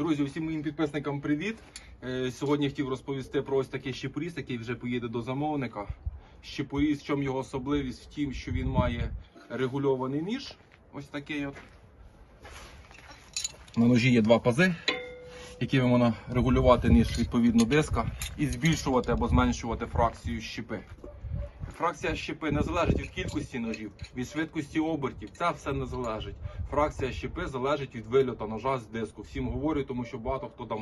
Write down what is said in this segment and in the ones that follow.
Друзі, усім моїм підписникам привіт. Е, Сьогодні хотів розповісти про ось такий щепоріз, який вже поїде до замовника. Щепоріз, в чому його особливість? В тім, що він має регульований ніж. Ось такий от. На ножі є два пази, якими можна регулювати ніж відповідно диска і збільшувати або зменшувати фракцію щепи. Фракція щепи не залежить від кількості ножів, від швидкості обертів. Це все не залежить. Фракція щепи залежить від вильоту ножа з диску. Всім говорю, тому що багато хто там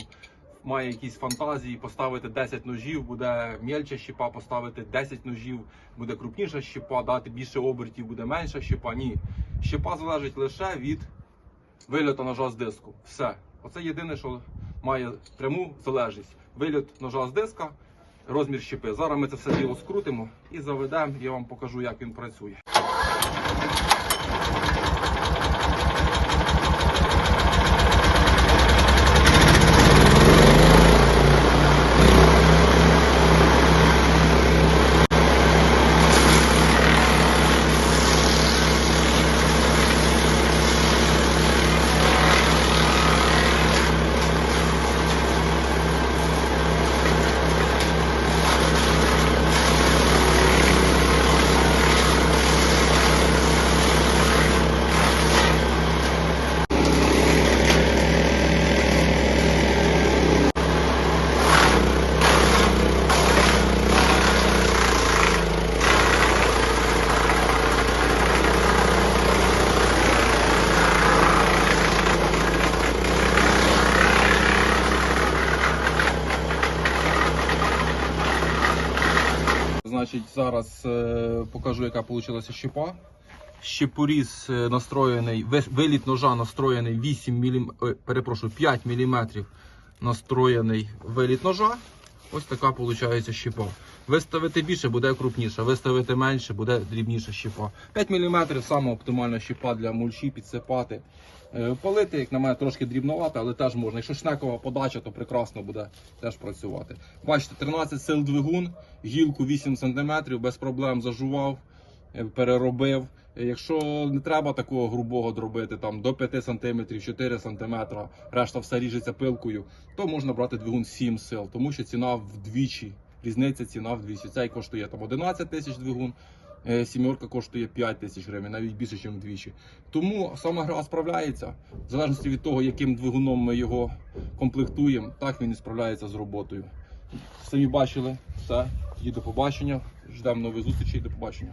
має якісь фантазії поставити 10 ножів, буде мельча щепа, поставити 10 ножів, буде крупніша щепа, дати більше обертів, буде менша щепа. Ні. Щепа залежить лише від вильоту ножа з диску. Все. Оце єдине, що має пряму залежність. Вильот ножа з диска, розмір щепи. Зараз ми це все діло скрутимо і заведемо. Я вам покажу, як він працює. Значить, зараз е, покажу, яка вийшла щепа. Щепоріз е, настроєний, вис- виліт ножа настроєний 8 мм, перепрошую, 5 мм настроєний виліт ножа. Ось така виходить щепа. Виставити більше буде крупніше, виставити менше буде дрібніша щепа. 5 мм саме оптимальна щепа для мульчі підсипати. Е, Палити, як на мене, трошки дрібновато, але теж можна. Якщо шнекова подача, то прекрасно буде теж працювати. Бачите, 13 сил двигун, гілку 8 см, без проблем зажував, переробив. Е, Якщо не треба такого грубого дробити, там до 5 см, 4 см, решта все ріжеться пилкою, то можна брати двигун 7 сил, тому що ціна вдвічі. Різниця ціна вдвічі. Цей коштує там 11 тисяч двигун, е, сімерка коштує 5 тисяч гривень, навіть більше, ніж вдвічі. Тому сама гра справляється, в залежності від того, яким двигуном ми його комплектуємо, так він і справляється з роботою. Самі бачили, все. Тоді до побачення. Ждемо нових зустрічей, до побачення.